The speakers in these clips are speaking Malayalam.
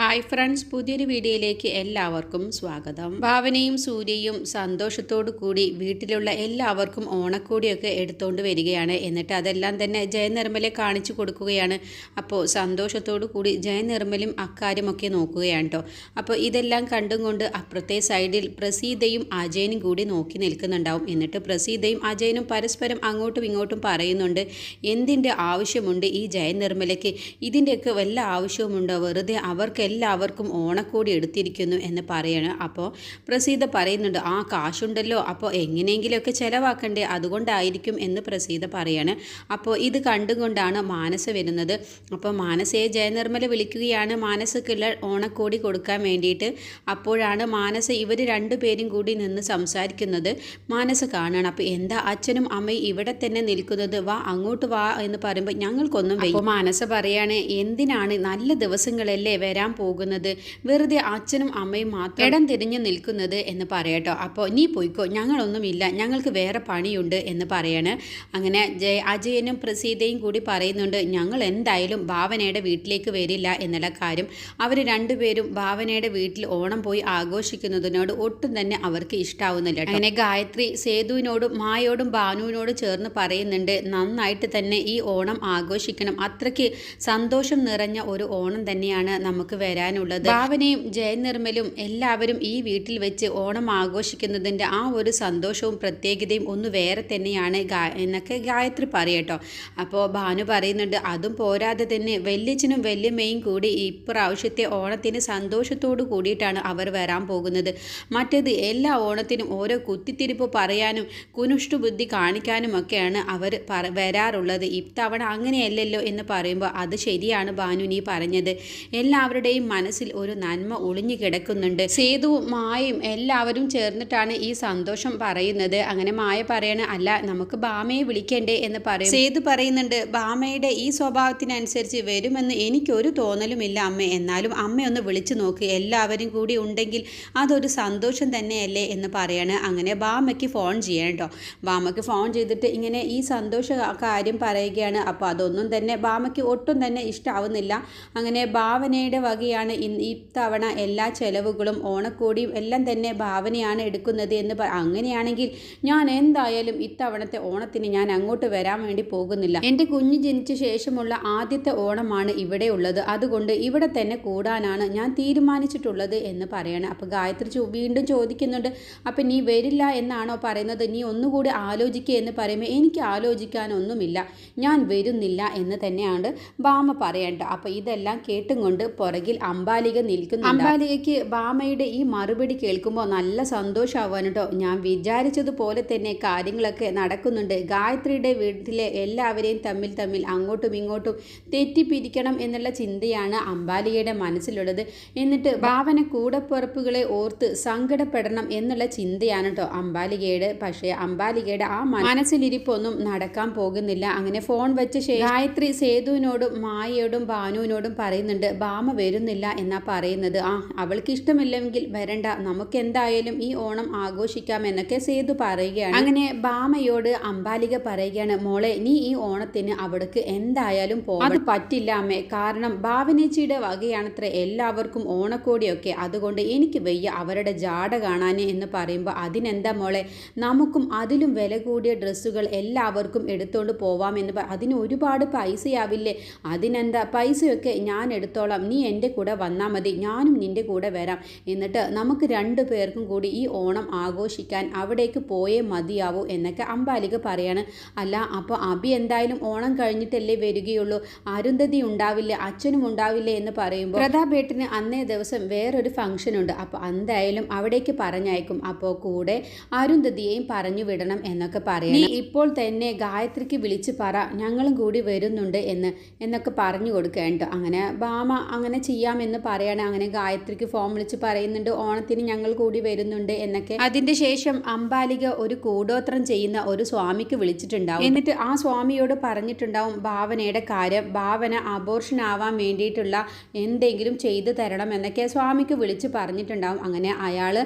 ഹായ് ഫ്രണ്ട്സ് പുതിയൊരു വീഡിയോയിലേക്ക് എല്ലാവർക്കും സ്വാഗതം. ഭാവനയും സൂര്യയും സന്തോഷത്തോടു കൂടി വീട്ടിലുള്ള എല്ലാവർക്കും ഓണക്കോടിയൊക്കെ എടുത്തുകൊണ്ട് വരികയാണ്. എന്നിട്ട് അതെല്ലാം തന്നെ ജയനിർമ്മലെ കാണിച്ചു കൊടുക്കുകയാണ്. അപ്പോൾ സന്തോഷത്തോടു കൂടി ജയനിർമ്മലും അക്കാര്യമൊക്കെ നോക്കുകയാണ് കേട്ടോ അപ്പോൾ ഇതെല്ലാം കണ്ടും കൊണ്ട് അപ്പുറത്തെ സൈഡിൽ പ്രസീതയും അജയനും കൂടി നോക്കി നിൽക്കുന്നുണ്ടാവും. എന്നിട്ട് പ്രസീതയും അജയനും പരസ്പരം അങ്ങോട്ടും ഇങ്ങോട്ടും പറയുന്നുണ്ട് എന്തിന്റെ ആവശ്യമുണ്ട് ഈ ജയനിർമ്മലയ്ക്ക്? ഇതിന്റെയൊക്കെ വല്ല ആവശ്യവുമുണ്ടോ? വെറുതെ അവർക്ക് എല്ലാവർക്കും ഓണക്കോടി എടുത്തിരിക്കുന്നു എന്ന് പറയണം. അപ്പോൾ പ്രസീത പറയുന്നുണ്ട് ആ കാശുണ്ടല്ലോ. അപ്പോൾ എങ്ങനെയെങ്കിലുമൊക്കെ ചിലവാക്കണ്ടേ? അതുകൊണ്ടായിരിക്കും എന്ന് പ്രസീത പറയാണ്. അപ്പോൾ ഇത് കണ്ടുകൊണ്ടാണ് മാനസ വരുന്നത്. അപ്പോൾ മാനസയെ ജയനിർമ്മല വിളിക്കുകയാണ്. മാനസക്കുള്ള ഓണക്കോടി കൊടുക്കാൻ വേണ്ടിയിട്ട് അപ്പോഴാണ് മാനസ ഇവർ രണ്ടുപേരും കൂടി നിന്ന് സംസാരിക്കുന്നത്. മാനസ കാണണം. അപ്പോൾ എന്താ അച്ഛനും അമ്മയും ഇവിടെ തന്നെ നിൽക്കുന്നത്? വാ അങ്ങോട്ട് വാ എന്ന് പറയുമ്പോൾ ഞങ്ങൾക്കൊന്നും അപ്പോൾ മാനസ പറയാണ് എന്തിനാണ്? നല്ല ദിവസങ്ങളല്ലേ വരാൻ പോകുന്നത് വെറുതെ അച്ഛനും അമ്മയും മാത്രം ഇടം തിരിഞ്ഞു നിൽക്കുന്നത് എന്ന് പറയട്ടോ. അപ്പോൾ നീ പോയിക്കോ. ഞങ്ങളൊന്നുമില്ല. ഞങ്ങൾക്ക് വേറെ പണിയുണ്ട് എന്ന് പറയാണ്. അങ്ങനെ ജയ അജയനും പ്രസീതയും കൂടി പറയുന്നുണ്ട് ഞങ്ങൾ എന്തായാലും ഭാവനയുടെ വീട്ടിലേക്ക് വരില്ല എന്നുള്ള കാര്യം. അവർ രണ്ടുപേരും ഭാവനയുടെ വീട്ടിൽ ഓണം പോയി ആഘോഷിക്കുന്നതിനോട് ഒട്ടും തന്നെ അവർക്ക് ഇഷ്ടാവുന്നില്ല അങ്ങനെ ഗായത്രി സേതുവിനോടും മായോടും ഭാനുവിനോടും ചേർന്ന് പറയുന്നുണ്ട് നന്നായിട്ട് തന്നെ ഈ ഓണം ആഘോഷിക്കണം. അത്രയ്ക്ക് സന്തോഷം നിറഞ്ഞ ഒരു ഓണം തന്നെയാണ് നമുക്ക് വരാനുള്ളത്. ഭാവനയും ജയനിർമ്മലും എല്ലാവരും ഈ വീട്ടിൽ വെച്ച് ഓണം ആഘോഷിക്കുന്നതിന്റെ ആ ഒരു സന്തോഷവും പ്രത്യേകതയും ഒന്ന് വേറെ തന്നെയാണ് എന്നൊക്കെ ഗായത്രി പറയട്ടോ. അപ്പോൾ ഭാനു പറയുന്നുണ്ട് അതും പോരാതെ തന്നെ വല്യച്ഛനും വല്യമ്മയും കൂടി ഇപ്രാവശ്യത്തെ ഓണത്തിന് സന്തോഷത്തോടു കൂടിയിട്ടാണ് അവർ വരാൻ പോകുന്നത്. മറ്റേത് എല്ലാ ഓണത്തിനും ഓരോ കുത്തിത്തിരിപ്പ് പറയാനും കുനുഷ്ടു ബുദ്ധി കാണിക്കാനും ഒക്കെയാണ് അവർ വരാറുള്ളത്. ഇത്തവണ അങ്ങനെയല്ലല്ലോ എന്ന് പറയുമ്പോൾ അത് ശരിയാണ് ഭാനു നീ പറഞ്ഞത്. എല്ലാവരുടെയും മനസ്സിൽ ഒരു നന്മ ഒളിഞ്ഞു കിടക്കുന്നുണ്ട്. സേതുവും മായയും എല്ലാവരും ചേർന്നിട്ടാണ് ഈ സന്തോഷം പറയുന്നത്. അങ്ങനെ മായ പറയണ അല്ല നമുക്ക് ബാമയെ വിളിക്കണ്ടേ? എന്ന് പറയും. സേതു പറയുന്നുണ്ട് ബാമയുടെ ഈ സ്വഭാവത്തിനനുസരിച്ച് വരുമെന്ന് എനിക്കൊരു തോന്നലുമില്ല അമ്മ. എന്നാലും അമ്മയൊന്ന് വിളിച്ചു നോക്ക്. എല്ലാവരും കൂടി ഉണ്ടെങ്കിൽ അതൊരു സന്തോഷം തന്നെയല്ലേ? എന്ന് പറയാണ്. അങ്ങനെ ബാമയ്ക്ക് ഫോൺ ചെയ്യണം കേട്ടോ ബാമയ്ക്ക് ഫോൺ ചെയ്തിട്ട് ഇങ്ങനെ ഈ സന്തോഷ കാര്യം പറയുകയാണ്. അപ്പോൾ അതൊന്നും തന്നെ ബാമയ്ക്ക് ഒട്ടും തന്നെ ഇഷ്ടമാവുന്നില്ല അങ്ങനെ ഭാവനയുടെ വകയാണ് ഇത്തവണ എല്ലാ ചെലവുകളും ഓണക്കോടിയും എല്ലാം തന്നെ ഭാവനയാണ് എടുക്കുന്നത് എന്ന് അങ്ങനെയാണെങ്കിൽ ഞാൻ എന്തായാലും ഇത്തവണത്തെ ഓണത്തിന് ഞാൻ അങ്ങോട്ട് വരാൻ വേണ്ടി പോകുന്നില്ല. എന്റെ കുഞ്ഞ് ജനിച്ച ശേഷമുള്ള ആദ്യത്തെ ഓണമാണ് ഇവിടെ ഉള്ളത്. അതുകൊണ്ട് ഇവിടെ തന്നെ കൂടാനാണ് ഞാൻ തീരുമാനിച്ചിട്ടുള്ളത് എന്ന് പറയണം. അപ്പോൾ ഗായത്രി വീണ്ടും ചോദിക്കുന്നുണ്ട് അപ്പം നീ വരില്ല എന്നാണോ പറയുന്നത്? നീ ഒന്നുകൂടി ആലോചിക്കുക എന്ന് പറയുമ്പോൾ എനിക്ക് ആലോചിക്കാനൊന്നുമില്ല. ഞാൻ വരുന്നില്ല എന്ന് തന്നെയാണ് ബാമ പറയേണ്ട അപ്പോൾ ഇതെല്ലാം കേട്ടും കൊണ്ട് പുറകിൽ അംബാലിക നിൽക്കുന്നു അംബാലികയ്ക്ക് ബാമയുടെ ഈ മറുപടി കേൾക്കുമ്പോൾ നല്ല സന്തോഷമാവാൻ കേട്ടോ. ഞാൻ വിചാരിച്ചതുപോലെ തന്നെ കാര്യങ്ങളൊക്കെ നടക്കുന്നുണ്ട്. ഗായത്രിയുടെ വീട്ടിലെ എല്ലാവരെയും തമ്മിൽ തമ്മിൽ അങ്ങോട്ടും ഇങ്ങോട്ടും തെറ്റിപ്പിരിക്കണം എന്നുള്ള ചിന്തയാണ് അംബാലികയുടെ മനസ്സിലുള്ളത്. എന്നിട്ട് ഭാവന കൂടപ്പുറപ്പുകളെ ഓർത്ത് സങ്കടപ്പെടണം എന്നുള്ള ചിന്തയാണ് കേട്ടോ അംബാലികയുടെ. പക്ഷേ അംബാലികയുടെ ആ മനസ്സിലിരിപ്പൊന്നും നടക്കാൻ പോകുന്നില്ല. അങ്ങനെ ഫോൺ വെച്ച ഗായത്രി സേതുവിനോടും മായയോടും ഭാനുവിനോടും പറയുന്നുണ്ട് ഭാമ വരുന്നില്ല എന്നാ പറയുന്നത്. ആ അവൾക്ക് ഇഷ്ടമില്ലെങ്കിൽ വരണ്ട. നമുക്ക് എന്തായാലും ഈ ഓണം ആഘോഷിക്കാം എന്നൊക്കെ സേതു പറയുകയാണ്. അങ്ങനെ ബാമയോട് അമ്പാലിക പറയുകയാണ് മോളെ നീ ഈ ഓണത്തിന് അവിടേക്ക് എന്തായാലും പോകും അത് പറ്റില്ല അമ്മേ. കാരണം ഭാവനേച്ചിയുടെ വകയാണത്ര എല്ലാവർക്കും ഓണക്കോടിയൊക്കെ. അതുകൊണ്ട് എനിക്ക് വയ്യ അവരുടെ ജാട കാണാൻ എന്ന് പറയുമ്പോൾ അതിനെന്താ മോളെ? നമുക്കും അതിലും വില കൂടിയ ഡ്രസ്സുകൾ എല്ലാവർക്കും എടുത്തുകൊണ്ട് പോവാമെന്ന് അതിന് ഒരുപാട് പൈസയാവില്ലേ? അതിനെന്താ? പൈസയൊക്കെ ഞാൻ എടുത്തോളാം. നീ എന്റെ കൂടെ വന്നാൽ മതി. ഞാനും നിന്റെ കൂടെ വരാം. എന്നിട്ട് നമുക്ക് രണ്ടു പേർക്കും കൂടി ഈ ഓണം ആഘോഷിക്കാൻ അവിടേക്ക് പോയേ മതിയാവൂ എന്നൊക്കെ അമ്പാലിക പറയാണ്. അല്ല അപ്പോൾ അബി എന്തായാലും ഓണം കഴിഞ്ഞിട്ടല്ലേ വരികയുള്ളൂ? അരുന്ധതി ഉണ്ടാവില്ല? അച്ഛനും ഉണ്ടാവില്ലേ എന്ന് പറയുമ്പോൾ പ്രതാപേട്ടിന് അന്നേ ദിവസം വേറൊരു ഫംഗ്ഷൻ ഉണ്ട്. അപ്പോൾ എന്തായാലും അവിടേക്ക് പറഞ്ഞയക്കും. അപ്പോൾ കൂടെ അരുന്ധതിയെയും പറഞ്ഞു വിടണം എന്നൊക്കെ പറയും ഇപ്പോൾ തന്നെ ഗായത്രിക്ക് വിളിച്ച് പറ. ഞങ്ങളും കൂടി വരുന്നുണ്ട് എന്ന് എന്നൊക്കെ പറഞ്ഞു കൊടുക്കേണ്ട. അങ്ങനെ ബാമ അങ്ങനെ ചെയ്യാമെന്ന് പറയണം. അങ്ങനെ ഗായത്രിക്ക് ഫോം വിളിച്ച് പറയുന്നുണ്ട് ഓണത്തിന് ഞങ്ങൾ കൂടി വരുന്നുണ്ട് എന്നൊക്കെ. അതിന്റെ ശേഷം അമ്പാലിക ഒരു കൂടോത്രം ചെയ്യുന്ന ഒരു സ്വാമിക്ക് വിളിച്ചിട്ടുണ്ടാവും. എന്നിട്ട് ആ സ്വാമിയോട് പറഞ്ഞിട്ടുണ്ടാവും ഭാവനയുടെ കാര്യം ഭാവന അബോർഷൻ ആവാൻ വേണ്ടിയിട്ടുള്ള എന്തെങ്കിലും ചെയ്തു തരണം എന്നൊക്കെ സ്വാമിക്ക് വിളിച്ച് പറഞ്ഞിട്ടുണ്ടാവും. അങ്ങനെ അയാൾ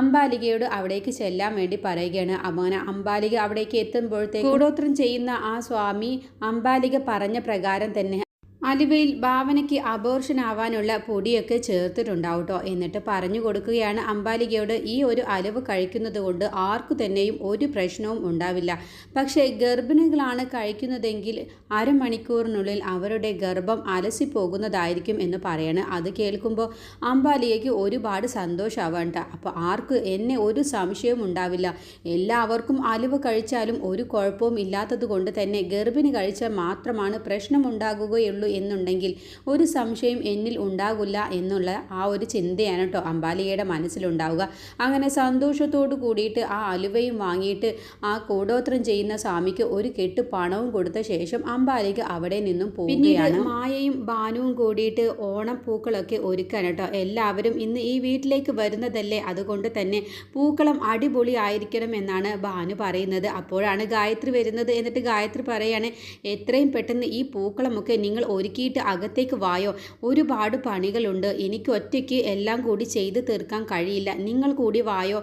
അമ്പാലികയോട് അവിടേക്ക് ചെല്ലാൻ വേണ്ടി പറയുകയാണ്. അങ്ങനെ അമ്പാലിക അവിടേക്ക് എത്തുമ്പോഴത്തേക്ക് കൂടോത്രം ചെയ്യുന്ന ആ സ്വാമി അമ്പാലിക പറഞ്ഞ പ്രകാരം തന്നെ അലുവയിൽ ഭാവനയ്ക്ക് അബോർഷൻ ആവാനുള്ള പൊടിയൊക്കെ ചേർത്തിട്ടുണ്ടാവും കേട്ടോ എന്നിട്ട് പറഞ്ഞു കൊടുക്കുകയാണ് അമ്പാലികയോട് ഈ ഒരു അലവ് കഴിക്കുന്നത് കൊണ്ട് ആർക്കു തന്നെയും ഒരു പ്രശ്നവും ഉണ്ടാവില്ല. പക്ഷേ ഗർഭിണികളാണ് കഴിക്കുന്നതെങ്കിൽ അരമണിക്കൂറിനുള്ളിൽ അവരുടെ ഗർഭം അലസി പോകുന്നതായിരിക്കും എന്ന് പറയാണ്. അത് കേൾക്കുമ്പോൾ അമ്പാലികയ്ക്ക് ഒരുപാട് സന്തോഷമാവേണ്ട അപ്പോൾ ആർക്ക് എന്നെ ഒരു സംശയവും ഉണ്ടാവില്ല. എല്ലാവർക്കും അലുവ കഴിച്ചാലും ഒരു കുഴപ്പവും ഇല്ലാത്തത് കൊണ്ട് തന്നെ ഗർഭിണി കഴിച്ചാൽ മാത്രമാണ് പ്രശ്നമുണ്ടാകുകയുള്ളൂ എന്നുണ്ടെങ്കിൽ ഒരു സംശയം എന്നിൽ ഉണ്ടാകില്ല എന്നുള്ള ആ ഒരു ചിന്തയാണ് കേട്ടോ അമ്പാലികയുടെ മനസ്സിലുണ്ടാവുക. അങ്ങനെ സന്തോഷത്തോടു കൂടിയിട്ട് ആ അലുവയും വാങ്ങിയിട്ട് ആ കൂടോത്രം ചെയ്യുന്ന സ്വാമിക്ക് ഒരു കെട്ട് പണവും കൊടുത്ത ശേഷം അമ്പാലിക അവിടെ നിന്നും പോവുകയാണ്. മായയും ബാനുവും കൂടിയിട്ട് ഓണപ്പൂക്കളൊക്കെ ഒരുക്കാൻ കേട്ടോ. എല്ലാവരും ഇന്ന് ഈ വീട്ടിലേക്ക് വരുന്നതല്ലേ? അതുകൊണ്ട് തന്നെ പൂക്കളം അടിപൊളി ആയിരിക്കണം എന്നാണ് ബാനു പറയുന്നത്. അപ്പോഴാണ് ഗായത്രി വരുന്നത്. എന്നിട്ട് ഗായത്രി പറയാണ് എത്രയും പെട്ടെന്ന് ഈ പൂക്കളമൊക്കെ നിങ്ങൾ ഒരുക്കിയിട്ട് അകത്തേക്ക് വായോ? ഒരുപാട് പണികളുണ്ട്. എനിക്ക് ഒറ്റയ്ക്ക് എല്ലാം കൂടി ചെയ്ത് തീർക്കാൻ കഴിയില്ല. നിങ്ങൾ കൂടി വായോ?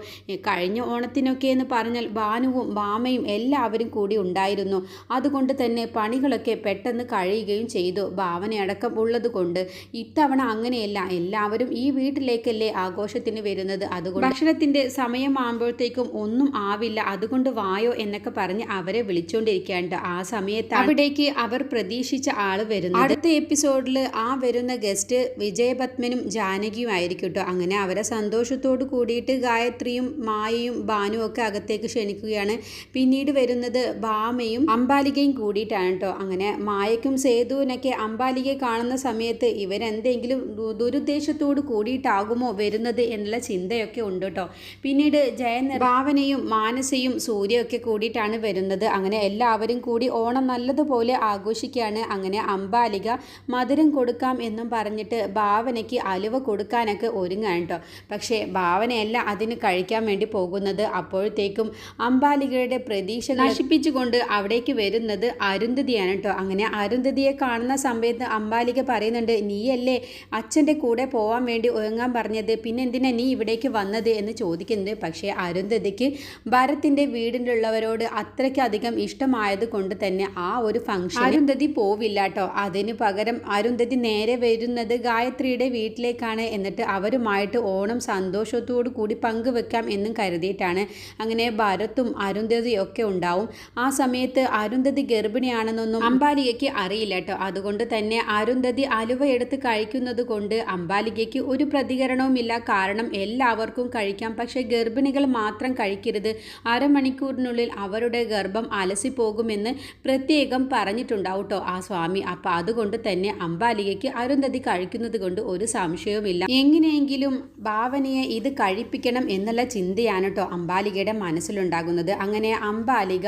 കഴിഞ്ഞ ഓണത്തിനൊക്കെ എന്ന് പറഞ്ഞാൽ ഭാനുവും ബാമയും എല്ലാവരും കൂടി ഉണ്ടായിരുന്നു. അതുകൊണ്ട് തന്നെ പണികളൊക്കെ പെട്ടെന്ന് കഴിയുകയും ചെയ്തു. ഭാവനയടക്കം ഉള്ളത് കൊണ്ട് ഇത്തവണ അങ്ങനെയല്ല. എല്ലാവരും ഈ വീട്ടിലേക്കല്ലേ ആഘോഷത്തിന് വരുന്നത്? അതുകൊണ്ട് ഭക്ഷണത്തിന്റെ സമയമാകുമ്പോഴത്തേക്കും ഒന്നും ആവില്ല. അതുകൊണ്ട് വായോ എന്നൊക്കെ പറഞ്ഞ് അവരെ വിളിച്ചുകൊണ്ടിരിക്കാണ്ട് ആ സമയത്ത് അവിടേക്ക് അവർ പ്രതീക്ഷിച്ച ആൾ വരുന്നു അടുത്ത എപ്പിസോഡിൽ ആ വരുന്ന ഗസ്റ്റ് വിജയപത്മനും ജാനകിയും ആയിരിക്കും കേട്ടോ അങ്ങനെ അവരെ സന്തോഷത്തോട് കൂടിയിട്ട് ഗായത്രിയും മായയും ഭാനുവും ഒക്കെ അകത്തേക്ക് ക്ഷണിക്കുകയാണ്. പിന്നീട് വരുന്നത് ഭാമയും അമ്പാലികയും കൂടിയിട്ടാണ് കേട്ടോ അങ്ങനെ മായയ്ക്കും സേതുവിനൊക്കെ അമ്പാലികയെ കാണുന്ന സമയത്ത് ഇവരെന്തെങ്കിലും ദുരുദ്ദേശത്തോട് കൂടിയിട്ടാകുമോ വരുന്നത് എന്നുള്ള ചിന്തയൊക്കെ ഉണ്ട് കേട്ടോ പിന്നീട് ജയൻ ഭാവനയും മാനസയും സൂര്യയൊക്കെ കൂടിയിട്ടാണ് വരുന്നത്. അങ്ങനെ എല്ലാവരും കൂടി ഓണം നല്ലതുപോലെ ആഘോഷിക്കുകയാണ്. അങ്ങനെ അമ്പാലിക മധുരം കൊടുക്കാം എന്നും പറഞ്ഞിട്ട് ഭാവനയ്ക്ക് അലുവ കൊടുക്കാനൊക്കെ ഒരുങ്ങാൻ കേട്ടോ. പക്ഷേ ഭാവനയല്ല അതിന് കഴിക്കാൻ വേണ്ടി പോകുന്നത്. അപ്പോഴത്തേക്കും അമ്പാലികയുടെ പ്രതീക്ഷ നശിപ്പിച്ചുകൊണ്ട് അവിടേക്ക് വരുന്നത് അരുന്ധതിയാണ് കേട്ടോ. അങ്ങനെ അരുന്ധതിയെ കാണുന്ന സമയത്ത് അമ്പാലിക പറയുന്നുണ്ട് നീയല്ലേ അച്ഛന്റെ കൂടെ പോകാൻ വേണ്ടി ഒരുങ്ങാൻ പറഞ്ഞത്? പിന്നെ എന്തിനാ നീ ഇവിടേക്ക് വന്നത്? എന്ന് ചോദിക്കുന്നത് പക്ഷേ അരുന്ധതിക്ക് ഭരത്തിന്റെ വീടിന്റെ അത്രയ്ക്കധികം ഇഷ്ടമായത് കൊണ്ട് തന്നെ ആ ഒരു ഫംഗ്ഷൻ അരുന്ധതി പോവില്ല കേട്ടോ. അതിന് പകരം അരുന്ധതി നേരെ വരുന്നത് ഗായത്രിയുടെ വീട്ടിലേക്കാണ് എന്നിട്ട് അവരുമായിട്ട് ഓണം സന്തോഷത്തോടു കൂടി പങ്കുവെക്കാം എന്നും കരുതിയിട്ടാണ് അങ്ങനെ ഭരത്തും അരുന്ധതിയും ഒക്കെ ഉണ്ടാവും. ആ സമയത്ത് അരുന്ധതി ഗർഭിണിയാണെന്നൊന്നും അംബാലികയ്ക്ക് അറിയില്ല കേട്ടോ. അതുകൊണ്ട് തന്നെ അരുന്ധതി അലുവ എടുത്ത് കഴിക്കുന്നത് കൊണ്ട് അംബാലികയ്ക്ക് ഒരു പ്രതികരണവുമില്ല. കാരണം എല്ലാവർക്കും കഴിക്കാം. പക്ഷേ ഗർഭിണികൾ മാത്രം കഴിക്കരുത്. അരമണിക്കൂറിനുള്ളിൽ അവരുടെ ഗർഭം അലസിപ്പോകുമെന്ന് പ്രത്യേകം പറഞ്ഞിട്ടുണ്ടാവും കേട്ടോ ആ സ്വാമി. അപ്പം അതുകൊണ്ട് തന്നെ അംബാലികയ്ക്ക് അരുന്ധതി കഴിക്കുന്നത് കൊണ്ട് ഒരു സംശയവുമില്ല. എങ്ങനെയെങ്കിലും ഭാവനയെ ഇത് കഴിപ്പിക്കണം എന്നുള്ള ചിന്തയാണ് കേട്ടോ അംബാലികയുടെ മനസ്സിലുണ്ടാകുന്നത്. അങ്ങനെ അംബാലിക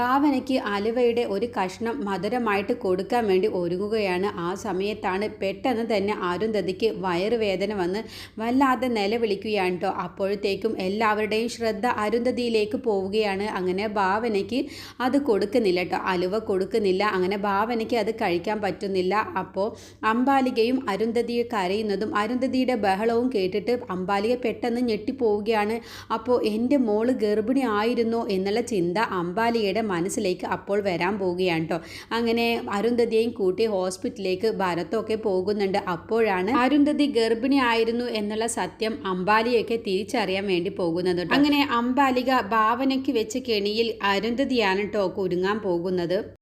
ഭാവനയ്ക്ക് അലുവയുടെ ഒരു കഷ്ണം മധുരമായിട്ട് കൊടുക്കാൻ വേണ്ടി ഒരുങ്ങുകയാണ്. ആ സമയത്താണ് പെട്ടെന്ന് തന്നെ അരുന്ധതിക്ക് വയറുവേദന വന്ന് വല്ലാതെ നിലവിളിക്കുകയാണ് കേട്ടോ അപ്പോഴത്തേക്കും എല്ലാവരുടെയും ശ്രദ്ധ അരുന്ധതിയിലേക്ക് പോവുകയാണ്. അങ്ങനെ ഭാവനയ്ക്ക് അത് കൊടുക്കുന്നില്ല കേട്ടോ അലുവ കൊടുക്കുന്നില്ല. അങ്ങനെ ഭാവനയ്ക്ക് അത് കഴിക്കാൻ പറ്റുന്നില്ല. അപ്പോൾ അമ്പാലികയും അരുന്ധതിയെ കരയുന്നതും അരുന്ധതിയുടെ ബഹളവും കേട്ടിട്ട് അമ്പാലിക പെട്ടെന്ന് ഞെട്ടിപ്പോവുകയാണ്. അപ്പോൾ എന്റെ മോൾ ഗർഭിണി ആയിരുന്നോ? എന്നുള്ള ചിന്ത അമ്പാലികയുടെ മനസ്സിലേക്ക് അപ്പോൾ വരാൻ പോവുകയാണ് കേട്ടോ അങ്ങനെ അരുന്ധതിയെയും കൂട്ടി ഹോസ്പിറ്റലിലേക്ക് ഭരത്തൊക്കെ പോകുന്നുണ്ട്. അപ്പോഴാണ് അരുന്ധതി ഗർഭിണി ആയിരുന്നു എന്നുള്ള സത്യം അമ്പാലിയൊക്കെ തിരിച്ചറിയാൻ വേണ്ടി പോകുന്നത് അങ്ങനെ അമ്പാലിക ഭാവനയ്ക്ക് വെച്ച് കെണിയിൽ അരുന്ധതിയാണ് കേട്ടോ കുരുങ്ങാൻ പോകുന്നത്.